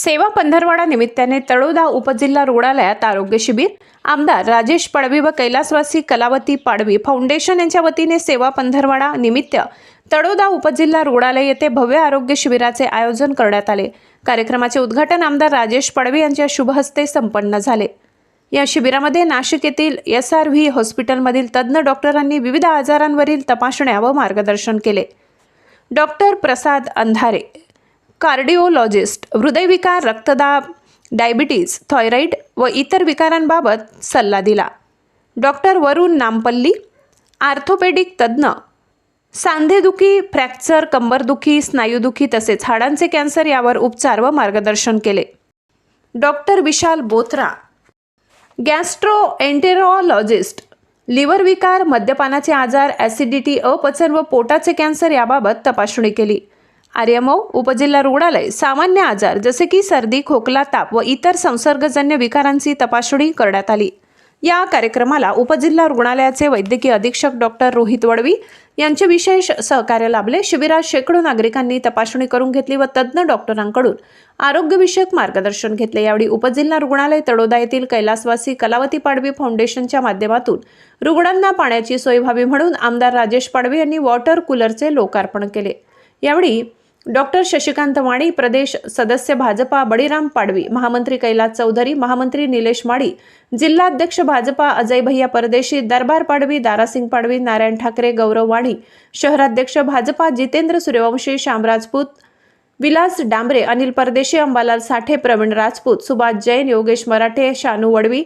सेवा पंधरवाडा निमित्ताने तळोदा उपजिल्हा रुग्णालयात आरोग्य शिबिर. आमदार राजेश पडवी व कैलासवासी कलावती पाडवी फाउंडेशन यांच्या वतीने सेवा पंधरवाडा निमित्त तळोदा उपजिल्हा रुग्णालय येथे भव्य आरोग्य शिबिराचे आयोजन करण्यात आले. कार्यक्रमाचे उद्घाटन आमदार राजेश पडवी यांच्या शुभहस्ते संपन्न झाले. या शिबिरामध्ये नाशिक येथील एस आर व्ही हॉस्पिटलमधील तज्ज्ञ डॉक्टरांनी विविध आजारांवरील तपासण्या व मार्गदर्शन केले. डॉक्टर प्रसाद अंधारे कार्डिओलॉजिस्ट हृदयविकार रक्तदाब डायबिटीज थायरॉईड व इतर विकारांबाबत सल्ला दिला. डॉक्टर वरुण नामपल्ली आर्थोपेडिक तज्ज्ञ सांधेदुखी फ्रॅक्चर कंबरदुखी स्नायूदुखी तसेच हाडांचे कॅन्सर यावर उपचार व मार्गदर्शन केले. Doctor Vishal Bothra gastroenterologist liver विकार मद्यपानाचे आजार ॲसिडिटी अपचन व पोटाचे कॅन्सर याबाबत तपासणी केली. आर्यमो उपजिल्हा रुग्णालय सामान्य आजार जसे की सर्दी खोकला ताप व इतर संसर्गजन्य विकारांची तपासणी करण्यात आली. या कार्यक्रमाला उपजिल्हा रुग्णालयाचे वैद्यकीय अधीक्षक डॉक्टर रोहित वडवी यांचे विशेष सहकार्य लाभले. शिबिरात शेकडो नागरिकांनी तपासणी करून घेतली व तज्ज्ञ डॉक्टरांकडून आरोग्यविषयक मार्गदर्शन घेतले. यावेळी उपजिल्हा रुग्णालय तडोदा येथील कैलासवासी कलावती पाडवी फाउंडेशनच्या माध्यमातून रुग्णांना पाण्याची सोय व्हावी म्हणून आमदार राजेश पाडवी यांनी वॉटर कूलरचे लोकार्पण केले. यावेळी डॉक्टर शशिकांत वाणी प्रदेश सदस्य भाजपा बळीराम पाडवी महामंत्री कैलास चौधरी महामंत्री निलेश माडी जिल्हाध्यक्ष भाजपा अजय भैया परदेशी दरबार पाडवी दारासिंग पाडवी नारायण ठाकरे गौरव वाणी शहराध्यक्ष भाजपा जितेंद्र सूर्यवंशी श्यामराजपूत विलास डांबरे अनिल परदेशी अंबालाल साठे प्रवीण राजपूत सुभाष जैन योगेश मराठे शानू वडवी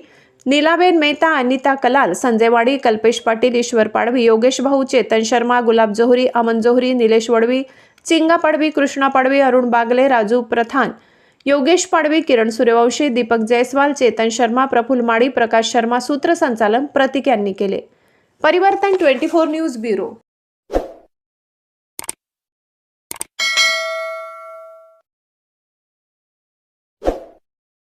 नीलाबेन मेहता अनिता कलाल संजय वाडी कल्पेश पाटील ईश्वर पाडवी योगेश भाऊ चेतन शर्मा गुलाब जोहरी अमन जोहरी निलेश वडवी चिंगा पाडवी कृष्णा पाडवी अरुण बागले राजू प्रधान योगेश पाडवी किरण सूर्यवंशी दीपक जयस्वाल चेतन शर्मा प्रफुल माळी प्रकाश शर्मा सूत्रसंचालन प्रतीक यांनी केले. परिवर्तन ट्वेंटी फोर न्यूज ब्युरो.